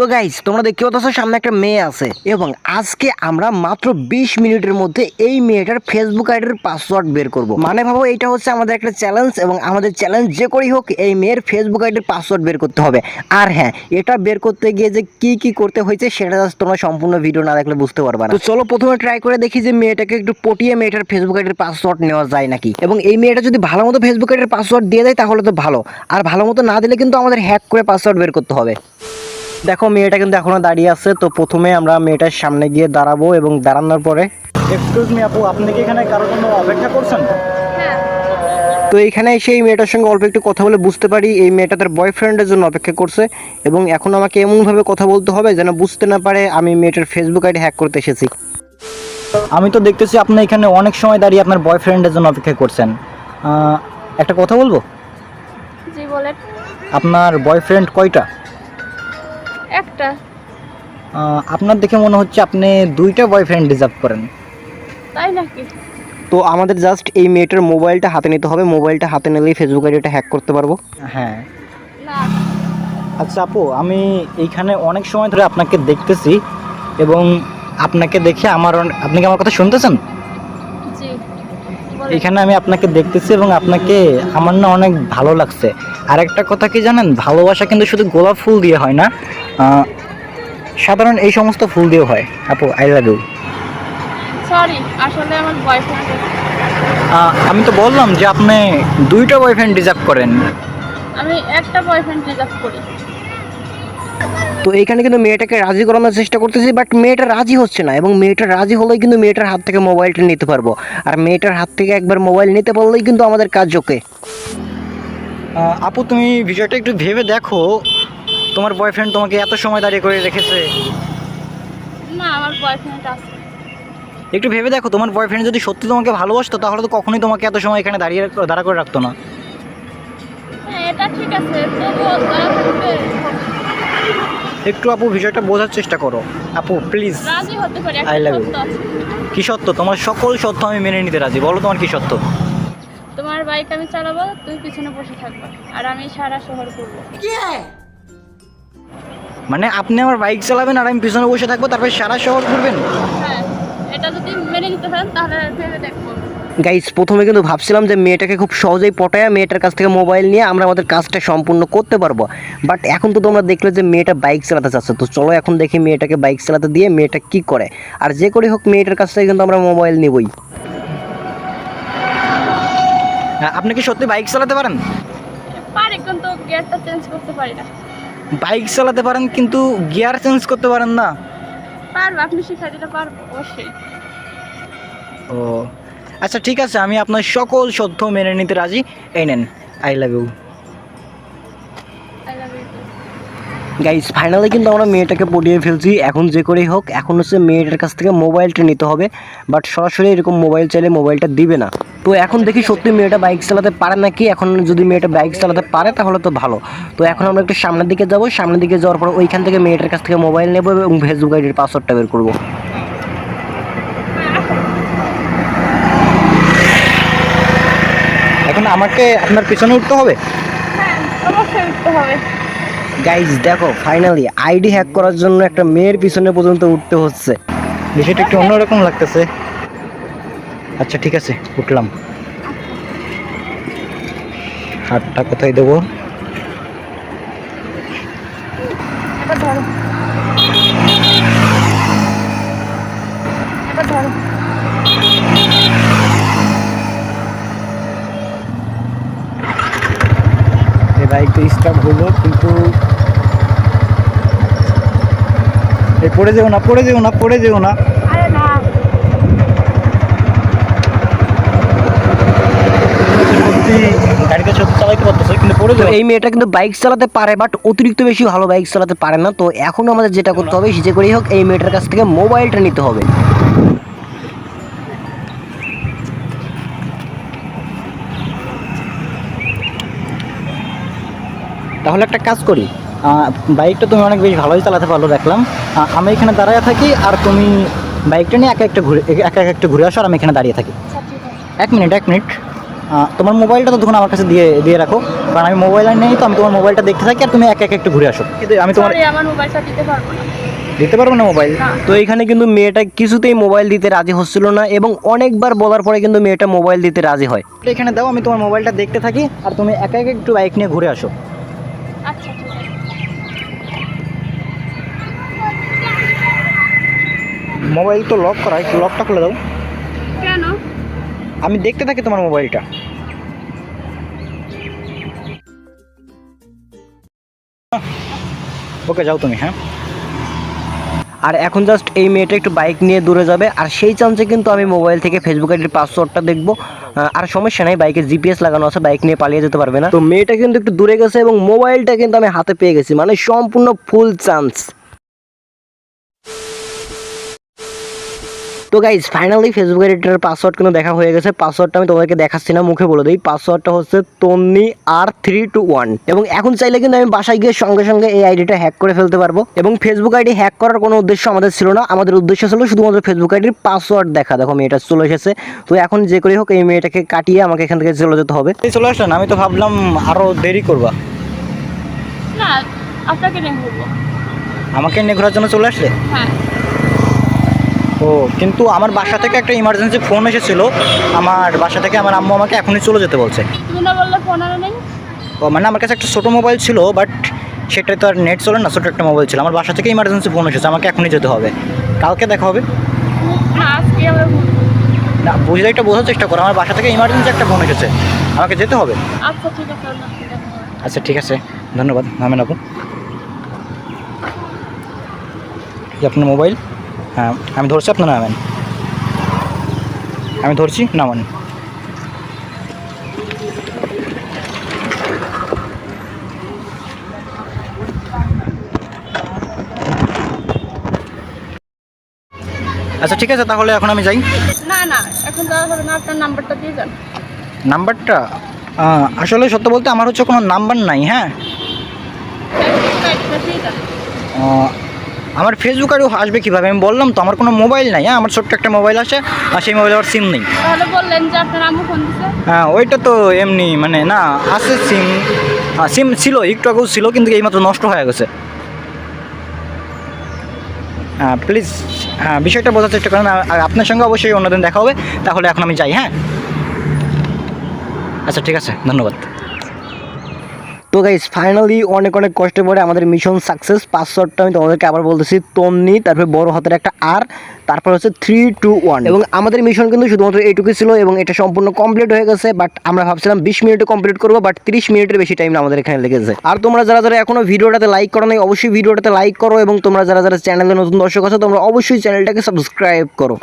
তো গাইস তোমরা দেখতে পাচ্ছ সামনে একটা মেয়ে আছে এবং আজকে আমরা মাত্র বিশ মিনিটের মধ্যে এই মেয়েটার ফেসবুক আইডির পাসওয়ার্ড বের করব। মানে ভাবো এটা হচ্ছে আমাদের একটা চ্যালেঞ্জ এবং আমাদের চ্যালেঞ্জ যে করেই হোক এই মেয়ের ফেসবুক আইডির পাসওয়ার্ড বের করতে হবে। আর হ্যাঁ এটা বের করতে গিয়ে যে কি কি করতে হয়েছে সেটা তোমরা সম্পূর্ণ ভিডিও না দেখলে বুঝতে পারবে তো চলো প্রথমে ট্রাই করে দেখি যে মেয়েটাকে একটু পটিয়ে মেয়েটার ফেসবুক আইডির পাসওয়ার্ড নেওয়া যায় নাকি। এবং এই মেয়েটা যদি ভালো মতো ফেসবুক আইডির পাসওয়ার্ড দিয়ে দেয় তাহলে তো ভালো। আর ভালো মতো না দিলে কিন্তু আমাদের হ্যাক করে পাসওয়ার্ড বের করতে হবে। দেখো মেয়েটা কিন্তু এখনও দাঁড়িয়ে আছে তো প্রথমে আমরা মেয়েটার সামনে গিয়ে দাঁড়াবো এবং দাঁড়ানোর পরে এক্সকিউজ মি আপু আপনি কি এখানে কারোর জন্য অপেক্ষা করছেন? তো এইখানে এসে এই মেয়েটার সঙ্গে অল্প একটু কথা বলে বুঝতে পারি এই মেয়েটা তার বয়ফ্রেন্ডের জন্য অপেক্ষা করছে এবং এখন আমাকে এমনভাবে কথা বলতে হবে যেন বুঝতে না পারে আমি মেয়েটার ফেসবুক আইডি হ্যাক করতে এসেছি। আমি তো দেখতেছি আপনি এখানে অনেক সময় দাঁড়িয়ে আপনার বয়ফ্রেন্ডের জন্য অপেক্ষা করছেন। একটা কথা বলব? জি বলেন। আপনার বয়ফ্রেন্ড কয়টা? একটা। আপনার দেখে মনে হচ্ছে আপনি দুইটা বয়ফ্রেন্ড ডিজার্ভ করেন। তাই নাকি? তো আমাদের জাস্ট এই মেয়েটার মোবাইলটা হাতে নিতে হবে মোবাইলটা হাতে নিলেই ফেসবুক আইডিটা হ্যাক করতে পারব। হ্যাঁ। আচ্ছা আপু আমি এইখানে অনেক সময় ধরে আপনাকে দেখতেছি এবং আপনাকে দেখে আমার আপনি কি আমার কথা শুনতেছেন? এখানে আমি আপনাকে দেখতেছি এবং আপনাকে আমার না অনেক ভালো লাগছে। আর একটা কথা কি জানেন? ভালোবাসা কিন্তু শুধু গোলাপ ফুল দিয়ে হয় না। সাধারণ এই সমস্ত ফুল দিয়েও হয়। আপু আই লাভ ইউ সরি আসলে আমার বয়ফ্রেন্ড আমি তো বললাম যে আপনি দুইটা বয়ফ্রেন্ড ডিজার্ভ করেন। আমি একটা বয়ফ্রেন্ড রিজার্ভ করি। তো এইখানে কিন্তু মেয়েটাকে রাজি করানোর চেষ্টা করতেছি বাট মেয়েটা রাজি হচ্ছে না এবং মেয়েটা রাজি হলেই কিন্তু মেয়েটার হাত থেকে মোবাইলটা নিতে পারব। আর মেয়েটার হাত থেকে একবার মোবাইল নিতে পারলেই কিন্তু আমাদের কাজ ওকে। আপু তুমি বিষয়টা একটু ভেবে দেখো। তোমার বয়ফ্রেন্ড তোমাকে এত সময় দাঁড়িয়ে করে রেখেছে? না আমার বয়ফ্রেন্ড আছে। একটু ভেবে দেখো তোমার বয়ফ্রেন্ড যদি সত্যি তোমাকে ভালোবাসতো তাহলে তো কখনোই তোমাকে এত সময় এখানে দাঁড়িয়ে দাঁড়া করে রাখতো না। হ্যাঁ এটা ঠিক আছে একটু আপু বিষয়টা বোঝার চেষ্টা করো। আপু প্লিজ রাজি হতে পারে I একটা love সত্য কি সত্য? তোমার সকল সত্য আমি মেনে নিতে রাজি। বলো তোমার কি সত্য? তোমার বাইক আমি চালাবো তুমি পিছনে বসে থাকবে। আর আমি সারা শহর করব মানে আপনি আমার বাইক চালাবেন আর আমি পিছনে বসে থাকব তারপরে সারা শহর ঘুরবেন? হ্যাঁ এটা যদি মেনে নিতে পারেন তাহলে ভেবে দেখব। গাইস প্রথমে কিন্তু ভাবছিলাম যে মেয়েটাকে খুব সহজেই পটায়া মেয়েটার কাছ থেকে মোবাইল নিয়ে আমরা আমাদের কাজটা সম্পূর্ণ করতে পারব। বাট এখন তো তোমরা দেখলে যে মেয়েটা বাইক চালাতে চাচ্ছে। তো চলো এখন দেখি মেয়েটাকে বাইক চালাতে দিয়ে মেয়েটা কি করে। আর যে করে হোক মেয়েটার কাছ থেকে কিন্তু আমরা মোবাইল নিবই। হ্যাঁ, আপনি কি সত্যি বাইক চালাতে পারেন? পারি কিন্তু গিয়ারটা চেঞ্জ করতে পারি না। বাইক চালাতে পারেন কিন্তু গিয়ার চেঞ্জ করতে পারেন না? পারব আপনি শিখাই দিলে পারব অবশ্যই। ও আচ্ছা ঠিক আছে, আমি আপনার সকল সত্য মেনে নিতে রাজি। এই নেন I love you guys finally কিন্তু আমরা মেয়েটাকে পড়িয়ে ফেলছি। এখন যে করেই হোক, এখন হচ্ছে মেয়েটার কাছ থেকে মোবাইলটা নিতে হবে। বাট সরাসরি এরকম মোবাইল চাইলে মোবাইলটা দিবে না। তো এখন দেখি সত্যি মেয়েটা বাইক চালাতে পারে নাকি? এখন যদি মেয়েটা বাইক চালাতে পারে, তাহলে তো ভালো। তো এখন আমরা একটু সামনের দিকে যাব। সামনের দিকে যাওয়ার পর ওইখান থেকে মেয়েটার কাছ থেকে মোবাইল নেব এবং ফেসবুক আইডির পাসওয়ার্ডটা বের করব। এখন আমাকে আপনার পিছনে উঠতে হবে? হ্যাঁ অবশ্যই উঠতে হবে। গাইজ দেখো ফাইনালি আইডি হ্যাক করার জন্য একটা মেয়ের পিছনে পর্যন্ত উঠতে হচ্ছে। বিষয়টা একটু অন্যরকম লাগতেছে। আচ্ছা ঠিক আছে উঠলাম। হাতটা কোথায় দেবো? ধরো এবার ধরো এই বাইকটা স্টার্ট হলো কিন্তু এই পড়ে যেও না পড়ে যেও না পড়ে যেও না। সত্যি চালাইতে পারতেছে কিন্তু পড়ে এই মেয়েটা কিন্তু বাইক চালাতে পারে বাট অতিরিক্ত বেশি ভালো বাইক চালাতে পারে না। তো এখন আমাদের যেটা করতে হবে যে করেই হোক এই মেয়েটার কাছ থেকে মোবাইলটা নিতে হবে। তাহলে একটা কাজ করি বাইকটা তুমি অনেক বেশি ভালোই চালাতে পারল দেখলাম। আমি এখানে দাঁড়ায় থাকি আর তুমি বাইকটা নিয়ে একা একটা ঘুরে একা একা একটা ঘুরে আসো আর আমি এখানে দাঁড়িয়ে থাকি। এক মিনিট এক মিনিট। তোমার মোবাইলটা তো তখন আমার কাছে দিয়ে দিয়ে রাখো। কারণ আমি মোবাইল আর নেই তো আমি তোমার মোবাইলটা দেখতে থাকি আর তুমি একা একা একটু ঘুরে আসো। কিন্তু আমি তোমার আমার মোবাইলটা দিতে পারব না। দিতে পারব না মোবাইল? তো এখানে কিন্তু মেয়েটা কিছুতেই মোবাইল দিতে রাজি হচ্ছিল না এবং অনেকবার বলার পরে কিন্তু মেয়েটা মোবাইল দিতে রাজি হয়। এখানে দাও আমি তোমার মোবাইলটা দেখতে থাকি আর তুমি একা একা একটু বাইক নিয়ে ঘুরে আসো। আচ্ছা ঠিক আছে। মোবাইল তো লক করা একটু লকটা খুলে দাও। কেন? আমি দেখতে থাকি তোমার মোবাইলটা। ওকে যাও তুমি হ্যাঁ। আর এখন জাস্ট এই মেয়েটা একটু বাইক নিয়ে দূরে যাবে। আর সেই চান্সে কিন্তু আমি মোবাইল থেকে ফেসবুক আইডির পাসওয়ার্ডটা দেখব। আর সমস্যা নাই বাইকে জিপিএস লাগানো আছে বাইক নিয়ে পালিয়ে যেতে পারবে না। তো মেয়েটা কিন্তু একটু দূরে গেছে এবং মোবাইলটা কিন্তু আমি হাতে পেয়ে গেছি। মানে সম্পূর্ণ ফুল চান্স তো guys finally Facebook editor password কিন্তু দেখা হয়ে গেছে। পাসওয়ার্ডটা আমি তোমাদেরকে দেখাচ্ছি না মুখে বলে দিই। পাসওয়ার্ডটা হচ্ছে Tonni R three two one এবং এখন চাইলে কিন্তু আমি বাসায় গিয়ে সঙ্গে সঙ্গে এই আইডিটা হ্যাক করে ফেলতে পারব। এবং ফেসবুক আইডি হ্যাক করার কোনো উদ্দেশ্য আমাদের ছিল না। আমাদের উদ্দেশ্য ছিল শুধুমাত্র ফেসবুক আইডির পাসওয়ার্ড দেখা। দেখো মেয়েটা চলে এসেছে। তো এখন যে করে হোক এই মেয়েটাকে কাটিয়ে আমাকে এখান থেকে চলে যেতে হবে। এই চলে আসলেন আমি তো ভাবলাম আরও দেরি করবা। না আপনাকে নিয়ে ঘুরবো। আমাকে নিয়ে ঘোরার জন্য চলে আসলে? হ্যাঁ। ও কিন্তু আমার বাসা থেকে একটা ইমার্জেন্সি ফোন এসেছিল। আমার বাসা থেকে আমার আম্মু আমাকে এখনই চলে যেতে বলছে। ও মানে আমার কাছে একটা ছোটো মোবাইল ছিল বাট সেটাই তো আর নেট চলে না ছোটো একটা মোবাইল ছিল। আমার বাসা থেকে ইমার্জেন্সি ফোন এসেছে আমাকে এখনই যেতে হবে। কালকে দেখা হবে। না বুঝলে একটা বোঝার চেষ্টা করো। আমার বাসা থেকে ইমার্জেন্সি একটা ফোন এসেছে। আমাকে যেতে হবে? আচ্ছা ঠিক আছে। আচ্ছা ঠিক আছে। ধন্যবাদ নামেন আপু। এই আপনার মোবাইল হ্যাঁ আমি ধরছি আপনার নামেন আমি ধরছি নামান আচ্ছা ঠিক আছে তাহলে এখন আমি যাই। না না এখন হবে না আপনার নাম্বারটা দিয়ে যান। নাম্বারটা? আসলে সত্য বলতে আমার হচ্ছে কোনো নাম্বার নাই হ্যাঁ? আমার ফেসবুক আরও আসবে কীভাবে? আমি বললাম তো আমার কোনো মোবাইল নাই হ্যাঁ? আমার ছোট্ট একটা মোবাইল আছে আর সেই মোবাইলে আমার সিম নেই। হ্যাঁ ওইটা তো এমনি মানে না আছে সিম সিম ছিল একটু আগেও ছিল কিন্তু এইমাত্র নষ্ট হয়ে গেছে। হ্যাঁ প্লিজ হ্যাঁ বিষয়টা বোঝার চেষ্টা করেন আর আপনার সঙ্গে অবশ্যই অন্যদিন দেখা হবে তাহলে এখন আমি যাই হ্যাঁ? আচ্ছা ঠিক আছে ধন্যবাদ। তো গাইজ ফাইনালি অনেক অনেক কষ্টের পরে আমাদের মিশন সাকসেস পাসওয়ার্ডটা আমি তোমাদেরকে আবার বলতেছি, তন্নি, তারপরে বড় হাতের একটা আর তারপর হচ্ছে থ্রি টু ওয়ান এবং আমাদের মিশন কিন্তু শুধুমাত্র এইটুকুই ছিল এবং এটা সম্পূর্ণ কমপ্লিট হয়ে গেছে বাট আমরা ভাবছিলাম বিশ মিনিটে কমপ্লিট করব বাট তিরিশ মিনিটের বেশি টাইম আমাদের এখানে লেগেছে। আর তোমরা যারা যারা এখনও ভিডিওটাতে লাইক করো নাই, অবশ্যই ভিডিওটাতে লাইক করো এবং তোমরা যারা যারা চ্যানেলে নতুন দর্শক আছো, তোমরা অবশ্যই চ্যানেলটাকে সাবস্ক্রাইব করো।